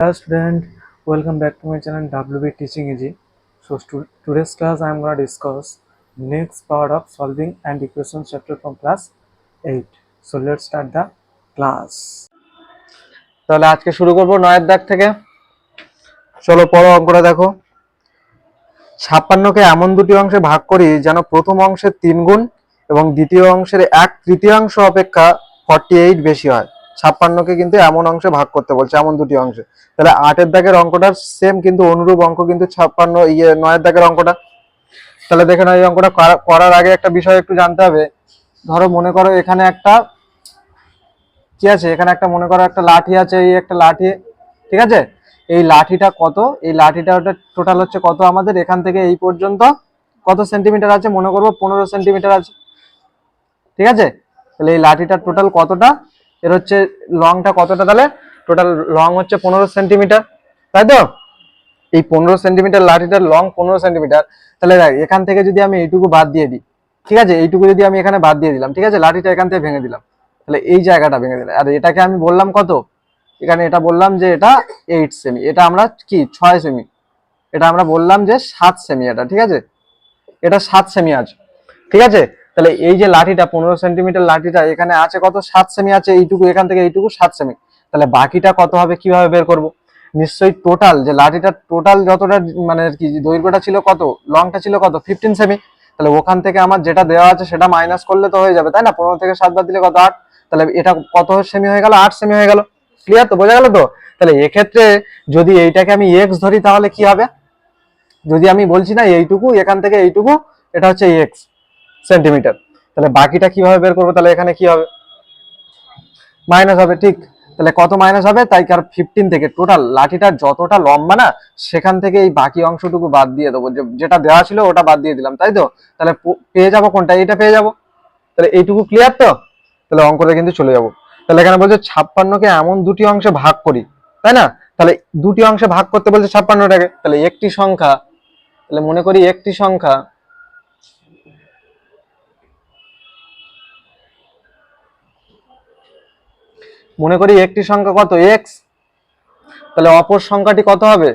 Hello student, welcome back to my channel WB Teaching Easy. So stu- today's class I am going to discuss next part of solving and equation chapter from class 8. So let's start the class. তাহলে আজকে শুরু করব নয়ের দাগ থেকে চলো পড়ো অঙ্কটা দেখো ছাপ্পান্নকে এমন দুটি অংশে ভাগ করি যেন প্রথম অংশের তিন গুণ এবং দ্বিতীয় অংশের এক তৃতীয়াংশ অপেক্ষা ফর্টি এইট বেশি হয় ছাপ্পান্নকে কিন্তু এমন অংশে ভাগ করতে বলছে, এমন দুটি অংশে। তাহলে আটের দাগের অঙ্কটা সেম কিন্তু অনুরূপ অঙ্ক কিন্তু ছাপ্পান্ন ইয়ে নয়ের দাগের অঙ্কটা। তাহলে দেখে এই অঙ্কটা করা- করার আগে একটা বিষয় একটু জানতে হবে। ধরো মনে করো এখানে একটা কি আছে, এখানে একটা মনে করো একটা লাঠি আছে, এই একটা লাঠি, ঠিক আছে? এই লাঠিটা কত? এই লাঠিটা ওটা টোটাল হচ্ছে কত আমাদের? এখান থেকে এই পর্যন্ত কত সেন্টিমিটার আছে? মনে করব পনেরো সেন্টিমিটার আছে। ঠিক আছে? তাহলে এই লাঠিটার টোটাল কতটা? এর হচ্ছে লংটা কতটা? তাহলে টোটাল লং হচ্ছে পনেরো সেন্টিমিটার তাই তো? এই পনেরো সেন্টিমিটার লাঠিটার লং পনেরো সেন্টিমিটার তাহলে দেখ, এখান থেকে যদি আমি এইটুকু বাদ দিয়ে দিই, ঠিক আছে? এইটুকু যদি আমি এখানে বাদ দিয়ে দিলাম, ঠিক আছে? লাঠিটা এখান থেকে ভেঙে দিলাম, তাহলে এই জায়গাটা ভেঙে দিলাম। আর এটাকে আমি বললাম কত? এখানে এটা বললাম যে এটা এইট সেমি এটা আমরা কি? ছয় সেমি এটা আমরা বললাম যে সাত সেমি এটা, ঠিক আছে? এটা সাত সেমি আছে ঠিক আছে? তাহলে এই যে লাঠিটা, পনেরো সেন্টিমিটার লাঠিটা, এখানে আছে কত? সাত সেমি আছে, এইটুকু, এখান থেকে এইটুকু সাত সেমি। তাহলে বাকিটা কত হবে, কীভাবে বের করব? নিশ্চয়ই টোটাল যে লাঠিটা টোটাল যতটা মানে কি, দৈর্ঘ্যটা ছিল কত? লংটা ছিল কত? Fifteen cm. তাহলে ওখান থেকে আমার যেটা দেওয়া আছে, সেটা মাইনাস করলে তো হয়ে যাবে, তাই না? পনেরো থেকে সাত বাদ দিলে কত? আট। তাহলে এটা কত সেমি হয়ে গেল? আট সেমি হয়ে গেল। ক্লিয়ার তো? বোঝা গেল তো? তাহলে এক্ষেত্রে যদি এইটাকে আমি এক্স ধরি, তাহলে কি হবে? যদি আমি বলছি না এইটুকু, এখান থেকে এইটুকু, এটা হচ্ছে এক্স সেন্টিমিটার। তাহলে বাকিটা কীভাবে বের করব? তাহলে এখানে কি হবে? মাইনাস হবে, ঠিক। তাহলে কত মাইনাস হবে? তাই কার ফিফটিন থেকে। টোটাল লাঠিটা যতটা লম্বা না, সেখান থেকে এই বাকি অংশটুকু বাদ দিয়ে দেবো। যেটা দেওয়া ছিল, ওটা বাদ দিয়ে দিলাম, তাই তো? তাহলে পেয়ে যাব কোনটা? এটা পেয়ে যাব। তাহলে এইটুকু ক্লিয়ার তো? তাহলে অঙ্কটা কিন্তু চলে যাব। তাহলে এখানে বলছে ছাপ্পান্নকে এমন দুটি অংশে ভাগ করি, তাই না? তাহলে দুটি অংশে ভাগ করতে বলছে ছাপ্পান্নটাকে। তাহলে একটি সংখ্যা, তাহলে মনে করি একটি সংখ্যা মনে করি একটি সংখ্যা কত? এক্স তাহলে অপর সংখ্যাটি কত হবে?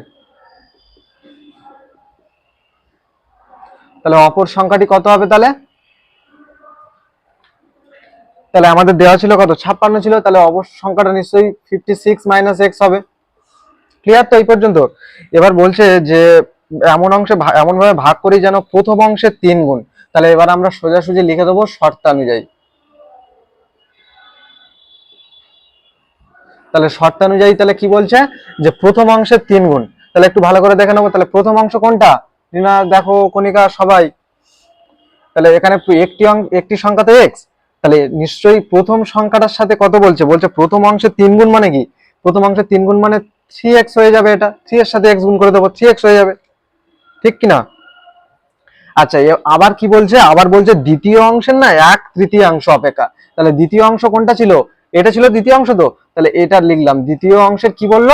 তাহলে অপর সংখ্যাটি কত হবে তাহলে? তাহলে আমাদের দেওয়া ছিল কত? ছাপ্পান্ন ছিল। তাহলে অপর সংখ্যাটা নিশ্চয়ই ফিফটি সিক্স মাইনাস এক্স হবে। ক্লিয়ার তো এই পর্যন্ত? এবার বলছে যে এমন অংশে ভা- এমন ভাবে ভাগ করি যেন প্রথম অংশের তিন গুণ। তাহলে এবার আমরা সোজাসুজি লিখে দেবো শর্তানুযায়ী। তাহলে শর্তানুযায়ী তাহলে কি বলছে? যে প্রথম অংশের তিন গুণ। তাহলে একটু ভালো করে দেখে নেব, তাহলে প্রথম অংশ কোনটা? রিনা, দেখো, কণিকা, সবাই। তাহলে এখানে একটি একটি সংখ্যা তো এক্স তাহলে নিশ্চয়ই প্রথম সংখ্যাটার সাথে কত বলছে? বলছে প্রথম অংশের তিন গুণ মানে কি? প্রথম অংশের তিন গুণ মানে থ্রি এক্স হয়ে যাবে এটা। থ্রি এর সাথে এক্স গুণ করে দেবো থ্রি এক্স হয়ে যাবে। ঠিক কি না আচ্ছা আবার কি বলছে? আবার বলছে দ্বিতীয় অংশের না এক তৃতীয়াংশ অপেক্ষা। তাহলে দ্বিতীয় অংশ কোনটা ছিল? এটা ছিল দ্বিতীয় অংশ তো? তাহলে এটা লিখলাম। দ্বিতীয় অংশের কি বলল?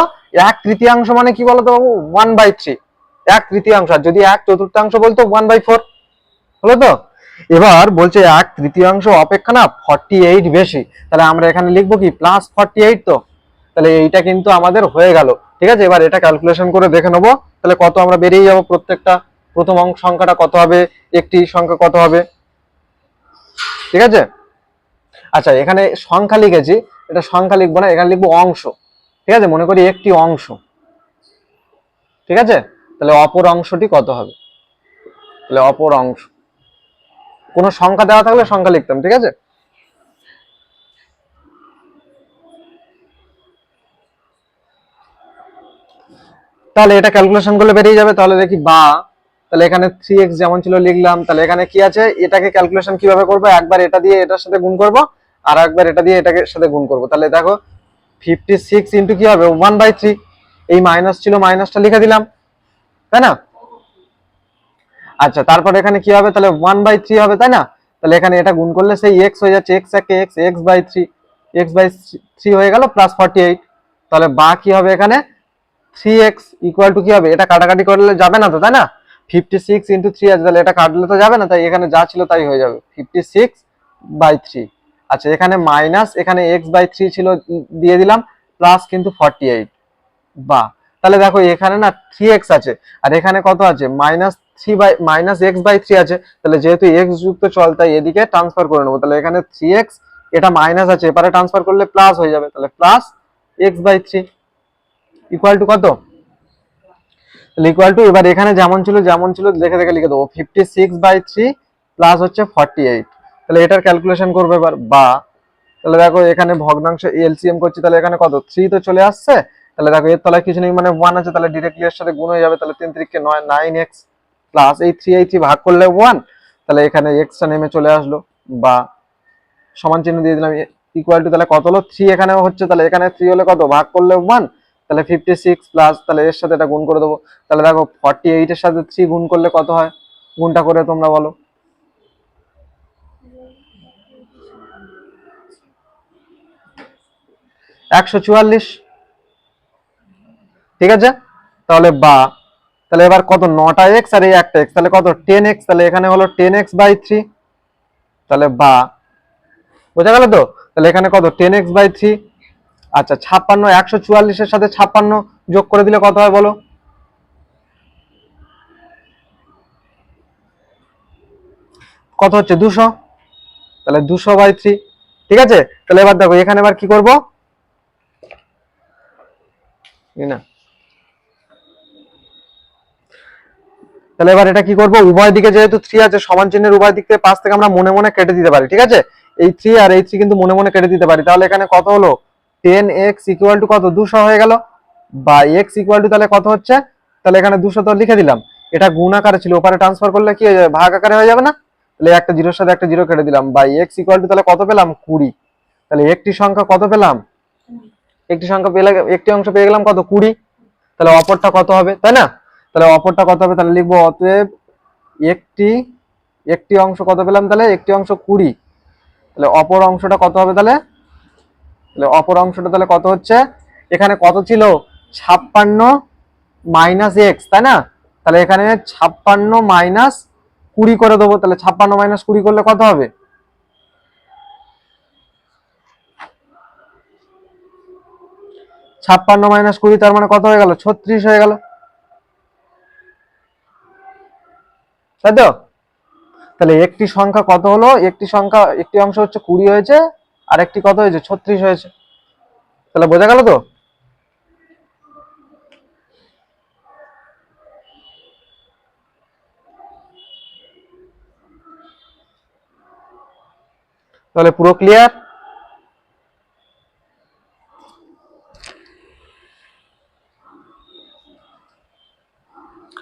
এক তৃতীয়াংশ মানে কি বলতো বাবু? ওয়ান বাই থ্রি এক তৃতীয়াংশ। আর যদি এক চতুর্থাংশ বলতো ওয়ান বাই ফোর হলো তো? এবার বলছে এক তৃতীয়াংশ অপেক্ষা না ফর্টি এইট বেশি। তাহলে আমরা এখানে লিখব কি? প্লাস ফর্টি এইট তো? তাহলে এইটা কিন্তু আমাদের হয়ে গেল। ঠিক আছে? এবার এটা ক্যালকুলেশন করে দেখে নেব। তাহলে কত আমরা বেরিয়ে যাব প্রত্যেকটা? প্রথম সংখ্যাটা কত হবে? একটি সংখ্যা কত হবে? ঠিক আছে? আচ্ছা এখানে সংখ্যা লিখেছি, এটা সংখ্যা লিখব না, এখানে লিখব অংশ। ঠিক আছে? মনে করি একটি অংশ। ঠিক আছে? তাহলে অপর অংশটি কত হবে? তাহলে অপর অংশ। কোনো সংখ্যা দেওয়া থাকলে সংখ্যা লিখতাম, ঠিক আছে? তাহলে এটা ক্যালকুলেশন করলে বেরিয়ে যাবে, তাহলে দেখি বা। তাহলে এখানে থ্রি এক্স যেমন ছিল লিখলাম, তাহলে এখানে কি আছে? এটাকে ক্যালকুলেশন কীভাবে করব? একবার এটা দিয়ে এটার সাথে গুণ করব। আর একবার এটা দিয়ে এটাকে সাথে গুণ করব। তাহলে দেখো ফিফটি সিক্স ইন্টু কি হবে? ওয়ান বাই থ্রি এই মাইনাস ছিল মাইনাসটা লিখে দিলাম। তাই না? আচ্ছা তারপর এখানে কি হবে? তাহলে ওয়ান বাই থ্রি হবে, তাই না? তাহলে এখানে এটা গুণ করলে সেই এক্স হয়ে যাচ্ছে এক্স একে x x by three x by three হয়ে গেল প্লাস ফর্টি এইট তাহলে বা কি হবে এখানে? থ্রি এক্স ইকুয়াল টু কি হবে? এটা কাটাকাটি করলে যাবে না তো, তাই না? ফিফটি সিক্স ইন্টু থ্রি আছে, তাহলে এটা কাটলে তো যাবে না, তাই এখানে যা ছিল তাই হয়ে যাবে। ফিফটি সিক্স বাই থ্রি আচ্ছা এখানে মাইনাস এখানে এক্স বাই থ্রি ছিল দিয়ে দিলাম প্লাস কিন্তু ফর্টি এইট বা তাহলে দেখো এখানে না থ্রি এক্স আছে, আর এখানে কত আছে? Minus three by minus x by three আছে, তাহলে যেহেতু এক্স যুক্ত চল, তাই এদিকে ট্রান্সফার করে নেব। তাহলে এখানে থ্রি এক্স এটা মাইনাস আছে এপারে ট্রান্সফার করলে প্লাস হয়ে যাবে, তাহলে plus x by three equal to কত? তাহলে ইকুয়াল টু এবার এখানে যেমন ছিল যেমন ছিল, দেখে দেখে লিখে দেবো fifty six by three plus হচ্ছে ফর্টি এইট তাহলে এটার ক্যালকুলেশন করবে এবার বা। তাহলে দেখো এখানে ভগ্নাংশ এলসিএম করছি, তাহলে এখানে কত? থ্রি তো চলে আসছে। তাহলে দেখো এর তলায় কিছু নেই মানে ওয়ান আছে, তাহলে ডিরেক্টলি এর সাথে গুণ হয়ে যাবে, তাহলে তিন তিরিখকে নয় নাইন এক্স প্লাস এই থ্রি এই থ্রি ভাগ করলে ওয়ান তাহলে এখানে এক্সটা নেমে চলে আসলো, বা সমান চিহ্ন দিয়ে দিলাম ইকুয়াল টু তাহলে কত হলো? থ্রি এখানে হচ্ছে, তাহলে এখানে থ্রি হলে কত? ভাগ করলে ওয়ান তাহলে ফিফটি সিক্স প্লাস তাহলে এর সাথে এটা গুণ করে দেবো। তাহলে দেখো ফর্টি এইটের সাথে থ্রি গুণ করলে কত হয়? গুণটা করে তোমরা বলো। একশো চুয়াল্লিশ। ঠিক আছে? তাহলে বা, তাহলে এবার কত? নটা এক্স আর এই একটা এক্স তাহলে কত? টেন এক্স তাহলে এখানে হলো টেন এক্স বাই থ্রি তাহলে বা, বোঝা গেল তো? তাহলে এখানে কত? টেন এক্স বাই থ্রি আচ্ছা ছাপ্পান্ন, একশো চুয়াল্লিশের সাথে ছাপ্পান্ন যোগ করে দিলে কত হয় বলো? কত হচ্ছে? দুশো। তাহলে দুশো বাই থ্রি ঠিক আছে? তাহলে এবার দেখো, এখানে এবার কি করব? না। তাহলে এবার এটা কি করব? উভয় দিকে যেহেতু থ্রি আছে, সমান চিহ্নের উভয় দিক থেকে পাঁচ থেকে আমরা মনে মনে কেটে দিতে পারি, ঠিক আছে? এই থ্রি আর এই থ্রি কিন্তু মনে মনে কেটে দিতে পারি। তাহলে এখানে কত হলো? টেন এক্স ইকুয়াল টু কত? দুশো হয়ে গেল। বা এক্স ইকুয়াল টু তাহলে কত হচ্ছে? তাহলে এখানে দুশো তো লিখে দিলাম। এটা গুণ আকারে ছিল, ওপারে ট্রান্সফার করলে কি হয়ে যাবে? ভাগ আকারে হয়ে যাবে না? তাহলে একটা জিরোর সাথে একটা জিরো কেটে দিলাম। বা এক্স ইকুয়াল টু তাহলে কত পেলাম? কুড়ি। তাহলে একটি সংখ্যা কত পেলাম? একটি সংখ্যা পেলে একটি অংশ পেয়ে গেলাম কত? কুড়ি। তাহলে অপরটা কত হবে? তাই না? তাহলে অপরটা কত হবে? তাহলে লিখব অতএব একটি একটি অংশ কত পেলাম তাহলে? একটি অংশ কুড়ি। তাহলে অপর অংশটা কত হবে তাহলে? তাহলে অপর অংশটা তাহলে কত হচ্ছে? এখানে কত ছিল? ছাপ্পান্ন মাইনাস এক্স তাই না? তাহলে এখানে ছাপ্পান্ন মাইনাস কুড়ি করে দেবো। তাহলে ছাপ্পান্ন মাইনাস কুড়ি করলে কত হবে? ছাপ্পান্ন মাইনাস কুড়ি, তার মানে কত হয়ে গেল? ছত্রিশ হয়ে গেল। তাই তো? তাহলে একটি সংখ্যা কত হলো? একটি সংখ্যা, একটি অংশ হচ্ছে কুড়ি হয়েছে, আর একটি কত হয়েছে? ছত্রিশ হয়েছে। তাহলে বোঝা গেল তো? তাহলে পুরো ক্লিয়ার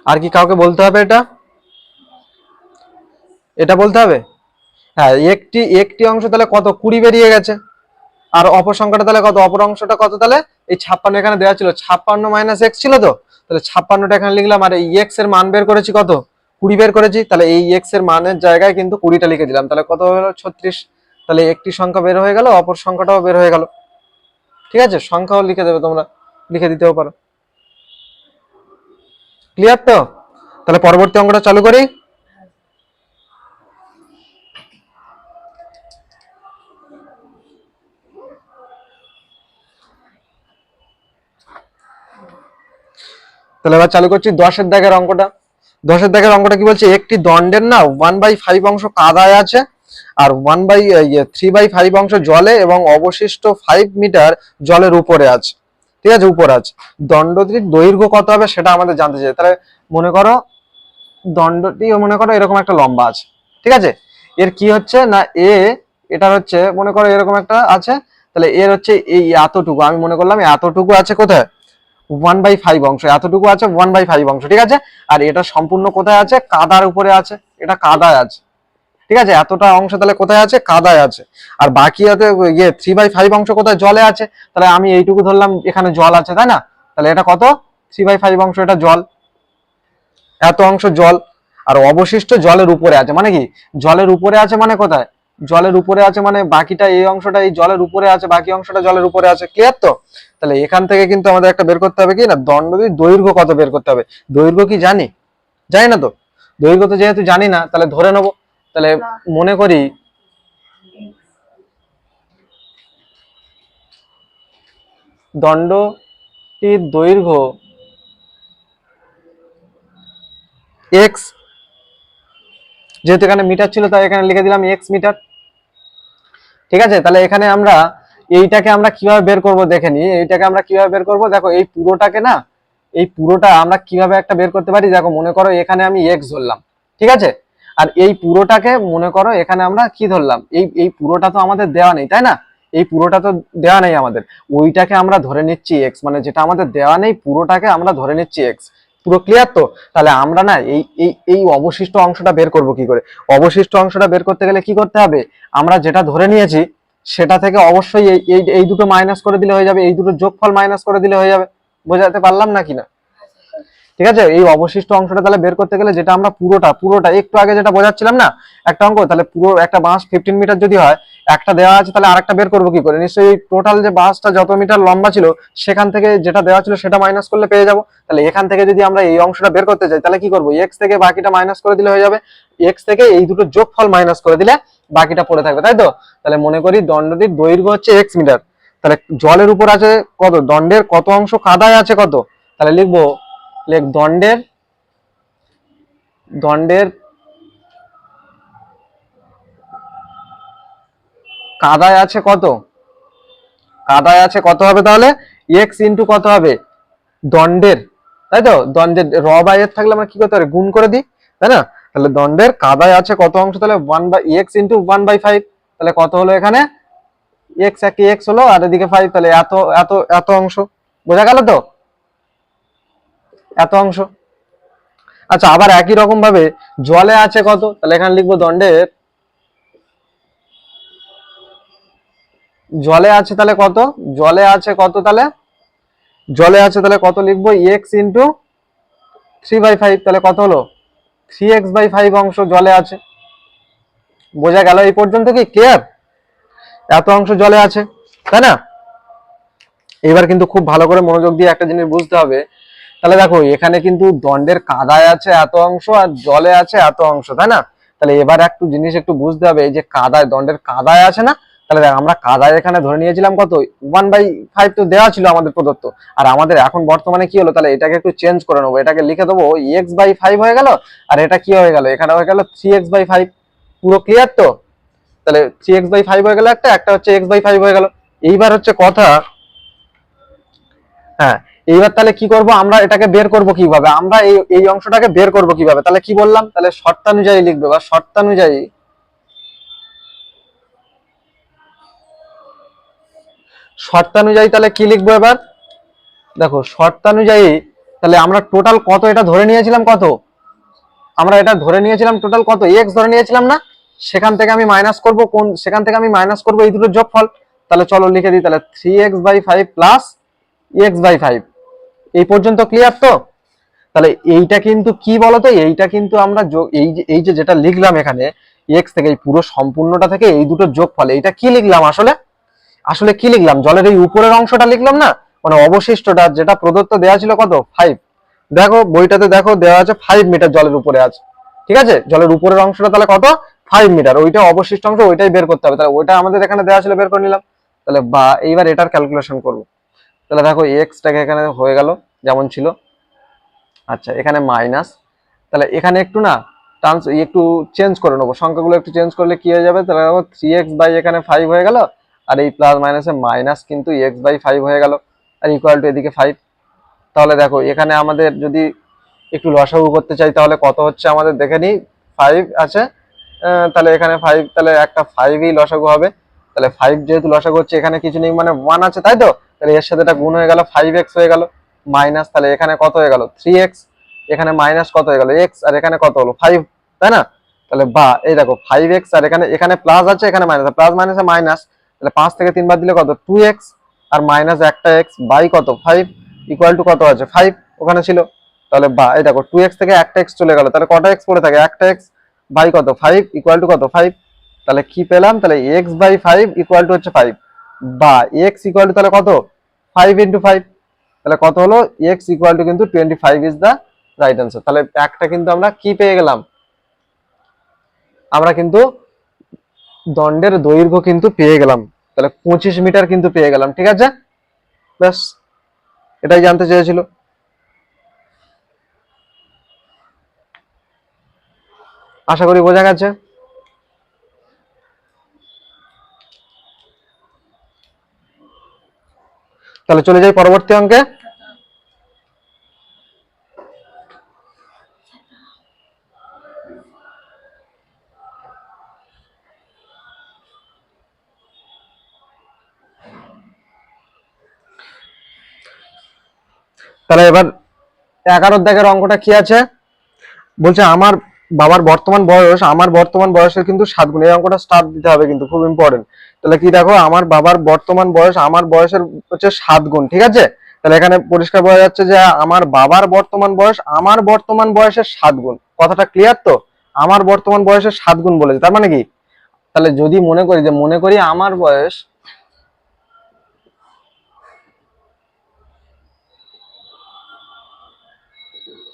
আর কি কাউকে বলতে হবে এটা? এটা বলতে হবে? হ্যাঁ একটি একটি অংশ তাহলে কত? কুড়ি বেরিয়ে গেছে। আর অপর সংখ্যাটা তাহলে কত? অপর অংশটা কত তাহলে? এই ছাপ্পান্ন এখানে দেওয়া ছিল। ছাপ্পান্ন মাইনাস এক্স ছিল তো? তাহলে ছাপ্পান্নটা এখানে লিখলাম। আর এই এক্সের মান বের করেছি কত? কুড়ি বের করেছি। তাহলে এই এক্সের মানের জায়গায় কিন্তু কুড়িটা লিখে দিলাম। তাহলে কত হলো? ছত্রিশ। তাহলে একটি সংখ্যা বের হয়ে গেল, অপর সংখ্যাটাও বের হয়ে গেল। ঠিক আছে? সংখ্যাও লিখে দেবে তোমরা। লিখে দিতেও পারো। ক্লিয়ার তো? তাহলে পরবর্তী অঙ্কটা চালু করি। তাহলে এবার চালু করছি দশের দাগের অঙ্কটা। দশের দাগের অঙ্কটা কি বলছে? একটি দণ্ডের না ওয়ান বাই ফাইভ অংশ কাদায় আছে আর one by three by five অংশ জলে এবং অবশিষ্ট ফাইভ মিটার জলের উপরে আছে। ঠিক আছে, উপরে আছে। দণ্ডটির দৈর্ঘ্য কত হবে সেটা আমাদের জানতে চাই। তাহলে মনে করো দণ্ডটি মনে করো এরকম একটা লম্বা আছে। ঠিক আছে? এর কি হচ্ছে না এ এটা হচ্ছে মনে করো এরকম একটা আছে। তাহলে এর হচ্ছে এই এতটুকু। আমি মনে করলাম এতটুকু আছে কোথায়? ওয়ান বাই ফাইভ অংশ। এতটুকু আছে ওয়ান বাই ফাইভ অংশ। ঠিক আছে? আর এটা সম্পূর্ণ কোথায় আছে? কাদার উপরে আছে। এটা কাদায় আছে। ঠিক আছে? এতটা অংশ তাহলে কোথায় আছে? কাদায় আছে। আর বাকি আছে ইয়ে থ্রি বাই ফাইভ অংশ কোথায়? জলে আছে। তাহলে আমি এইটুকু ধরলাম, এখানে জল আছে, তাই না? তাহলে এটা কত? থ্রি বাই ফাইভ অংশ, এটা জল। এত অংশ জল। আর অবশিষ্ট জলের উপরে আছে মানে কি? জলের উপরে আছে মানে কোথায়? জলের উপরে আছে মানে বাকিটা এই অংশটা এই জলের উপরে আছে, বাকি অংশটা জলের উপরে আছে। ক্লিয়ার তো? তাহলে এখান থেকে কিন্তু আমাদের একটা বের করতে হবে কি না? দণ্ডটির দৈর্ঘ্য কত বের করতে হবে? দৈর্ঘ্য কি জানি? জানি না তো? দৈর্ঘ্য তো যেহেতু জানি না, তাহলে ধরে নেব। তাহলে মনে করি দণ্ডটির দৈর্ঘ্য এক্স যেহেতু এখানে মিটার ছিল, তাই এখানে লিখে দিলাম এক্স মিটার ঠিক আছে? তাহলে এখানে আমরা এইটাকে আমরা কীভাবে বের করব দেখে নিই। এইটাকে আমরা কীভাবে বের করব? দেখো, এই পুরোটাকে না, এই পুরোটা আমরা কীভাবে একটা বের করতে পারি? দেখো, মনে করো এখানে আমি এক্স ধরলাম। ঠিক আছে? আর এই পুরোটাকে মনে করো এখানে আমরা কি ধরলাম? এই এই পুরোটা তো আমাদের দেওয়া নেই, তাই না? এই পুরোটা তো দেওয়া নেই আমাদের। ওইটাকে আমরা ধরে নিচ্ছি এক্স মানে যেটা আমাদের দেওয়া নেই, পুরোটাকে আমরা ধরে নিচ্ছি এক্স পুরো ক্লিয়ার তো? তাহলে আমরা না এই এই এই অবশিষ্ট অংশটা বের করব কি করে? অবশিষ্ট অংশটা বের করতে গেলে কি করতে হবে? আমরা যেটা ধরে নিয়েছি, সেটা থেকে অবশ্যই এই এই দুটো মাইনাস করে দিলে হয়ে যাবে, এই দুটো যোগফল মাইনাস করে দিলে হয়ে যাবে। বোঝাতে পারলাম না কিনা ঠিক আছে? এই অবশিষ্ট অংশটা তাহলে বের করতে গেলে যেটা আমরা পুরোটা পুরোটা, একটু আগে যেটা বোঝাচ্ছিলাম না, একটা অঙ্ক, তাহলে পুরো একটা বাঁশ ফিফটিন মিটার যদি হয়, একটা দেওয়া আছে তাহলে আরেকটা বের করব কি করে? নিশ্চয়ই টোটাল যে বাঁশটা যত মিটার লম্বা ছিল, সেখান থেকে যেটা দেওয়া ছিল সেটা মাইনাস করলে পেয়ে যাব। তাহলে এখান থেকে যদি আমরা এই অংশটা বের করতে চাই তাহলে কি করব? এক্স থেকে বাকিটা মাইনাস করে দিলে হয়ে যাবে। এক্স থেকে এই দুটো যোগফল মাইনাস করে দিলে বাকিটা পড়ে থাকবে, তাই তো? তাহলে মনে করি দণ্ডটির দৈর্ঘ্য হচ্ছে এক্স মিটার তাহলে জলের উপর আছে কত? দণ্ডের কত অংশ কাদায় আছে কত? তাহলে লিখব লেখ, দণ্ডের দণ্ডের কাদায় আছে কত? কাদায় আছে কত হবে তাহলে? এক্স ইন্টু কত হবে? দণ্ডের, তাই তো? দণ্ডের, র বাই থাকলে আমরা কি করতে পারি? গুণ করে দিই, তাই না? তাহলে দণ্ডের কাদায় আছে কত অংশ? তাহলে one by x into one by five তাহলে কত হলো এখানে? এক্স একে এক্স হলো, আর এদিকে ফাইভ তাহলে এত এত এত অংশ। বোঝা গেল তো? এত অংশ? আচ্ছা আবার একই রকম ভাবে জলে আছে কত? তাহলে এখানে লিখব দণ্ডের। জলে আছে তাহলে কত? জলে আছে কত তাহলে? জলে আছে তাহলে কত লিখব? X into three by five তাহলে কত হলো? থ্রি এক্স বাই ফাইভ অংশ জলে আছে। বোঝা গেল এই পর্যন্ত কি? কেয়ার এত অংশ জলে আছে, তাই না? এবার কিন্তু খুব ভালো করে মনোযোগ দিয়ে একটা জিনিস বুঝতে হবে। তাহলে দেখো, এখানে কিন্তু দণ্ডের কাদায় আছে এত অংশ আর জলে আছে এত অংশ, তাই না? তাহলে এবার একটু জিনিস একটু বুঝতে হবে, এই যে কাদায়, দণ্ডের কাদায় আছে না? তাহলে দেখ, আমরা কাদায় এখানে ধরে নিয়েছিলাম কত? ওয়ান বাই ফাইভ তো দেওয়া ছিল আমাদের প্রদত্ত। আর আমাদের এখন বর্তমানে কি হলো? তাহলে এটাকে একটু চেঞ্জ করে নেব। এটাকে লিখে দেবো এক্স বাই ফাইভ হয়ে গেল, আর এটা কি হয়ে গেল? এখানে হয়ে গেল থ্রি এক্স বাই ফাইভ পুরো ক্লিয়ার তো? তাহলে থ্রি এক্স বাই ফাইভ হয়ে গেল একটা একটা হচ্ছে এক্স বাই ফাইভ হয়ে গেল। এইবার হচ্ছে কথা হ্যাঁ এইবার তাহলে কি করব? আমরা এটাকে বের করব কীভাবে? আমরা এই এই অংশটাকে বের করব কীভাবে? তাহলে কি বললাম? তাহলে শর্তানুযায়ী লিখবে বা শর্তানুযায়ী শর্তানুযায়ী তাহলে কি লিখব এবার? দেখো, শর্তানুযায়ী, তাহলে আমরা টোটাল কত? এটা ধরে নিয়েছিলাম কত? আমরা এটা ধরে নিয়েছিলাম টোটাল কত? এক্স ধরে নিয়েছিলাম না? সেখান থেকে আমি মাইনাস করব কোন? সেখান থেকে আমি মাইনাস করব এই দুটো যোগফল। তাহলে চলো লিখে দিই, তাহলে three x by five plus x by five এই পর্যন্ত ক্লিয়ার তো? তাহলে এইটা কিন্তু কি বলতো? এইটা কিন্তু আমরা এই যে এই যে যেটা লিখলাম এখানে এক্স থেকে এই পুরো সম্পূর্ণটা থেকে এই দুটো যোগ ফলে এইটা কি লিখলাম আসলে? আসলে কি লিখলাম? জলের এই উপরের অংশটা লিখলাম না? মানে অবশিষ্টটা যেটা প্রদত্ত দেওয়া ছিল কত? ফাইভ দেখো, বইটাতে দেখো দেওয়া আছে ফাইভ মিটার জলের উপরে আছে ঠিক আছে? জলের উপরের অংশটা তাহলে কত? ফাইভ মিটার ওইটা অবশিষ্ট অংশ, ওইটাই বের করতে হবে। তাহলে ওইটা আমাদের এখানে দেওয়া ছিল, বের করে নিলাম। তাহলে বা, এইবার এটার ক্যালকুলেশন করব। তাহলে দেখো এক্সটাকে এখানে হয়ে গেল, যেমন ছিল। আচ্ছা এখানে মাইনাস তাহলে এখানে একটু না ট্রান্স একটু চেঞ্জ করে নেব। সংখ্যাগুলো একটু চেঞ্জ করলে কি হয়ে যাবে? তাহলে দেখো থ্রি এক্স বাই এখানে ফাইভ হয়ে গেল, আর এই প্লাস মাইনাসে মাইনাস কিন্তু এক্স বাই ফাইভ হয়ে গেল, আর ইকুয়াল টু এদিকে ফাইভ তাহলে দেখো এখানে আমাদের যদি একটু লসাগু করতে চাই, তাহলে কত হচ্ছে আমাদের? দেখে নিই ফাইভ আছে। তাহলে এখানে ফাইভ তাহলে একটা ফাইভই লসাগু হবে। তাহলে ফাইভ যেহেতু লসাগু হচ্ছে, এখানে কিছু নেই মানে ওয়ান আছে, তাই তো? তাহলে এর সাথে এটা গুণ হয়ে গেল ফাইভ এক্স হয়ে গেল মাইনাস তাহলে এখানে কত হয়ে গেল? থ্রি এক্স এখানে মাইনাস কত হয়ে গেল? এক্স আর এখানে কত হলো? ফাইভ তাই না? তাহলে বা, এই দেখো ফাইভ এক্স আর এখানে এখানে প্লাস আছে, এখানে মাইনাস প্লাস মাইনাসে মাইনাস তাহলে পাঁচ থেকে তিনবার দিলে কত? টু এক্স আর মাইনাস একটা এক্স বাই কত? ফাইভ ইকুয়াল টু কত আছে? ফাইভ ওখানে ছিল। তাহলে বা, এই দেখো টু এক্স থেকে একটা এক্স চলে গেল। তাহলে কটা এক্স পড়ে থাকে? একটা এক্স বাই কত? ফাইভ ইকুয়াল টু কত? ফাইভ তাহলে কি পেলাম? তাহলে x by five equal to হচ্ছে ফাইভ বা এক্স ইকুয়াল টু তাহলে কত? ফাইভ ইন্টু ফাইভ তাহলে কত হলো? এক্স ইকুয়াল টু কিন্তু twenty five is the right answer তাহলে একটা কিন্তু আমরা কি পেয়ে গেলাম? আমরা কিন্তু দণ্ডের দৈর্ঘ্য কিন্তু পেয়ে গেলাম। তাহলে পঁচিশ মিটার কিন্তু পেয়ে গেলাম, ঠিক আছে? ব্যাস, এটাই জানতে চেয়েছিল। আশা করি বোঝা গেছে। তাহলে চলে যাই পরবর্তী অঙ্কে। তাহলে এবার এগারো দাগের অঙ্কটা কি আছে? বলছে আমার বাবার বর্তমান বয়স, আমার বর্তমান বয়সের কিন্তু সাত গুণ। এই অঙ্কটা স্টার্ট দিতে হবে কিন্তু, খুব ইম্পর্টেন্ট তাহলে কি দেখো, আমার বাবার বর্তমান বয়স, আমার বয়সের হচ্ছে সাত গুণ, ঠিক আছে? তাহলে এখানে পরিষ্কার বোঝা যাচ্ছে যে আমার বাবার বর্তমান বয়স, আমার বর্তমান বয়সের সাত গুণ। কথাটা ক্লিয়ার তো? আমার বর্তমান বয়সের সাত গুণ বলেছে, তার মানে কি? তাহলে যদি মনে করি যে, মনে করি আমার বয়স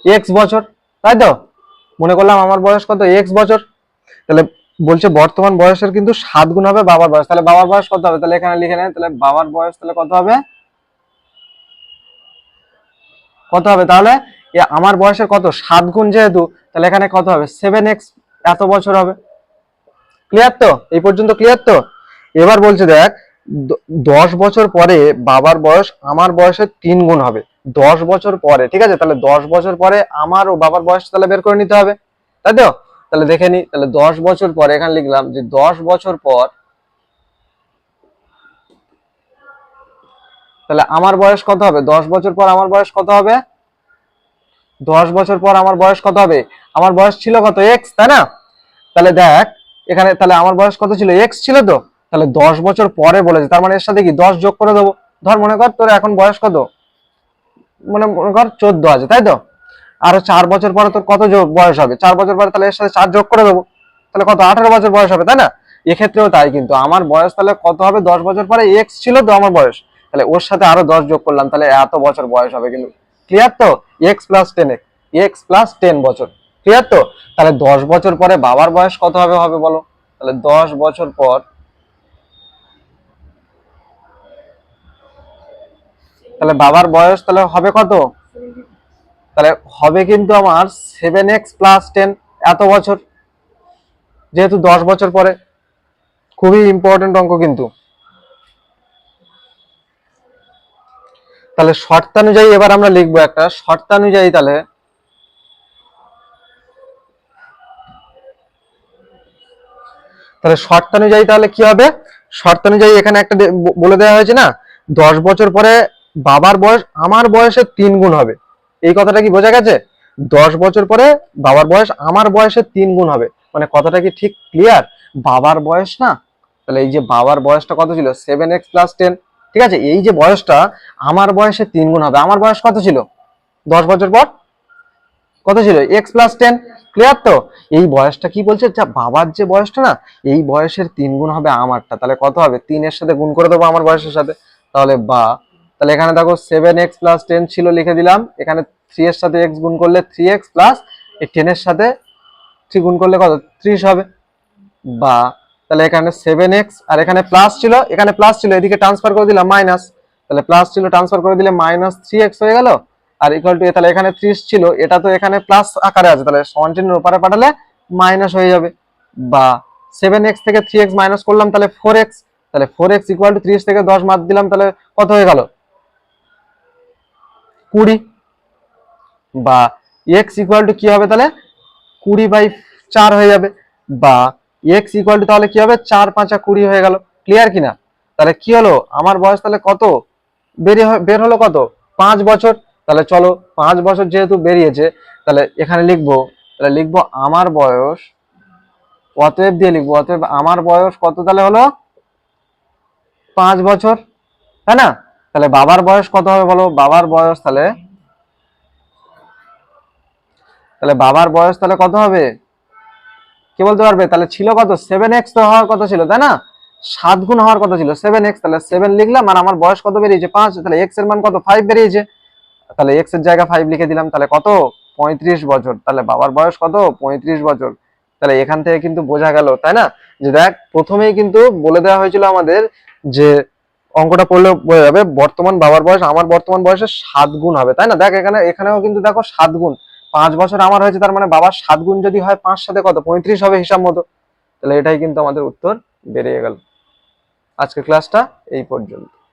এক্স বছর, তাই তো? মনে করলাম আমার বয়স কত? এক্স বছর। তাহলে বলছে বর্তমান বয়সের কিন্তু সাত গুণ হবে বাবার বয়স। তাহলে বাবার বয়স কত হবে? তাহলে এখানে লিখে নেয় তাহলে বাবার বয়স তাহলে কত হবে? কত হবে? তাহলে আমার বয়সের কত? সাত গুণ যেহেতু, তাহলে এখানে কত হবে? সেভেন এক্স এত বছর হবে। ক্লিয়ার তো? এই পর্যন্ত ক্লিয়ার তো? এবার বলছে দেখ দশ বছর পরে বাবার বয়স আমার বয়সের তিন গুণ হবে। দশ বছর পরে, ঠিক আছে? তাহলে দশ বছর পরে আমার ও বাবার বয়স তাহলে বের করে নিতে হবে, তাই তো? তাহলে দেখে নি, তাহলে দশ বছর পরে এখানে লিখলাম যে দশ বছর পর তাহলে আমার বয়স কত হবে? দশ বছর পর আমার বয়স কত হবে? দশ বছর পর আমার বয়স কত হবে? আমার বয়স ছিল কত? এক্স তাই না? তাহলে দেখ, এখানে তাহলে আমার বয়স কত ছিল? এক্স ছিল তো? তাহলে দশ বছর পরে বলেছে, তার মানে এর সাথে কি? দশ যোগ করে দেবো। ধর মনে কর তোর এখন বয়স কত? মানে মনে কর চোদ্দ আছে, তাই তো? আরও চার বছর পরে তোর কত বয়স হবে? চার বছর পরে তাহলে এর সাথে চার যোগ করে দেবো। তাহলে কত? আঠারো বছর বয়স হবে, তাই না? এক্ষেত্রেও তাই কিন্তু। আমার বয়স তাহলে কত হবে? দশ বছর পরে এক্স ছিল তো আমার বয়স। তাহলে ওর সাথে আরও দশ যোগ করলাম, তাহলে এত বছর বয়স হবে কিন্তু। ক্লিয়ার তো? X plus ten x plus ten বছর। ক্লিয়ার তো? তাহলে দশ বছর পরে বাবার বয়স কত হবে হবে বলো। তাহলে দশ বছর পর তাহলে বাবার বয়স তাহলে হবে কত? তাহলে হবে কিন্তু আমার সেভেন এক্স প্লাস টেন এত বছর। যেহেতু দশ বছর পরে। খুবই ইম্পর্টেন্ট অঙ্ক কিন্তু। তাহলে শর্তানুযায়ী এবার আমরা লিখব একটা। শর্তানুযায়ী তাহলে তাহলে শর্তানুযায়ী তাহলে কি হবে? শর্তানুযায়ী এখানে একটা বলে দেওয়া হয়েছে না? দশ বছর পরে বাবার বয়স আমার বয়সের তিন গুণ হবে। এই কথাটা কি বোঝা গেছে? দশ বছর পরে বাবার বয়স আমার বয়সের তিন গুণ হবে। মানে কথাটা কি ঠিক ক্লিয়ার বাবার বয়স না? তাহলে এই যে বাবার বয়সটা কত ছিল? সেভেন এক্স প্লাস টেন ঠিক আছে? এই যে বয়সটা আমার বয়সের তিন গুণ হবে। আমার বয়স কত ছিল? দশ বছর পর? কত ছিল? এক্স প্লাস টেন ক্লিয়ার তো? এই বয়সটা কি বলছে? যা বাবার যে বয়সটা না, এই বয়সের তিন গুণ হবে আমারটা। তাহলে কত হবে? তিনের সাথে গুণ করে দেবো আমার বয়সের সাথে। তাহলে বা তাহলে এখানে দেখো সেভেন এক্স প্লাস টেন ছিল লিখে দিলাম। এখানে থ্রি এর সাথে এক্স গুণ করলে থ্রি এক্স প্লাস এই টেনের সাথে থ্রি গুণ করলে কত? ত্রিশ হবে। বা, তাহলে এখানে সেভেন এক্স আর এখানে প্লাস ছিল। এখানে প্লাস ছিল, এদিকে ট্রান্সফার করে দিলাম মাইনাস তাহলে প্লাস ছিল ট্রান্সফার করে দিলে মাইনাস থ্রি এক্স হয়ে গেল। আর ইকুয়াল টু তাহলে এখানে ত্রিশ ছিল। এটা তো এখানে প্লাস আকারে আছে। তাহলে সমান চিহ্নের উপরে পাঠালে মাইনাস হয়ে যাবে। বা সেভেন এক্স থেকে থ্রি এক্স মাইনাস করলাম, তাহলে ফোর এক্স তাহলে ফোর এক্স ইকুয়াল টু ত্রিশ থেকে দশ মাত দিলাম, তাহলে কত হয়ে গেল? কুড়ি বা এক্স ইকুয়াল টু কি হবে তাহলে? কুড়ি বাই চার হয়ে যাবে। বা এক্স ইকুয়াল টু তাহলে কি হবে? চার পাঁচা কুড়ি হয়ে গেল। ক্লিয়ার কিনা? তাহলে কি হলো? আমার বয়স তাহলে কত? বেরিয়ে বের হলো কত? পাঁচ বছর। তাহলে চলো, পাঁচ বছর যেহেতু বেরিয়েছে, তাহলে এখানে লিখব, তাহলে লিখব আমার বয়স, অতএব দিয়ে লিখব, অতএব আমার বয়স কত তাহলে হলো? পাঁচ বছর। তাই না? তাহলে বাবার বয়স কত হবে বলো? বাবার বয়স তাহলে? তাহলে বাবার বয়স তাহলে কত হবে? কি বলতে পারবে? তাহলে ছিল কত? সেভেন এক্স তো হওয়ার কথা ছিল, তাই না? সাত গুণ হওয়ার কথা ছিল সেভেন এক্স তাহলে সেভেন লিখলাম আর আমার বয়স কত বেরিয়েছে? পাঁচ, তাহলে এক্সের মান কত? ফাইভ বেরিয়েছে। তাহলে এক্সের জায়গা ফাইভ লিখে দিলাম, তাহলে কত? পঁয়ত্রিশ বছর। তাহলে বাবার বয়স কত? পঁয়ত্রিশ বছর। তাহলে এখান থেকে কিন্তু বোঝা গেল, তাই না? যে দেখ, প্রথমেই কিন্তু বলে দেওয়া হয়েছিল আমাদের যে অঙ্কটা পড়লে বোঝা যাবে বর্তমান বাবার বয়স, আমার বর্তমান বয়সে সাত গুণ হবে, তাই না? দেখ, এখানে, এখানেও কিন্তু দেখো সাত গুণ। পাঁচ বছর আমার হয়েছে, তার মানে বাবার সাত গুণ যদি হয়, পাঁচ সাথে কত? পঁয়ত্রিশ হবে হিসাব মতো। তাহলে এটাই কিন্তু আমাদের উত্তর বেরিয়ে গেল। আজকের ক্লাসটা এই পর্যন্ত।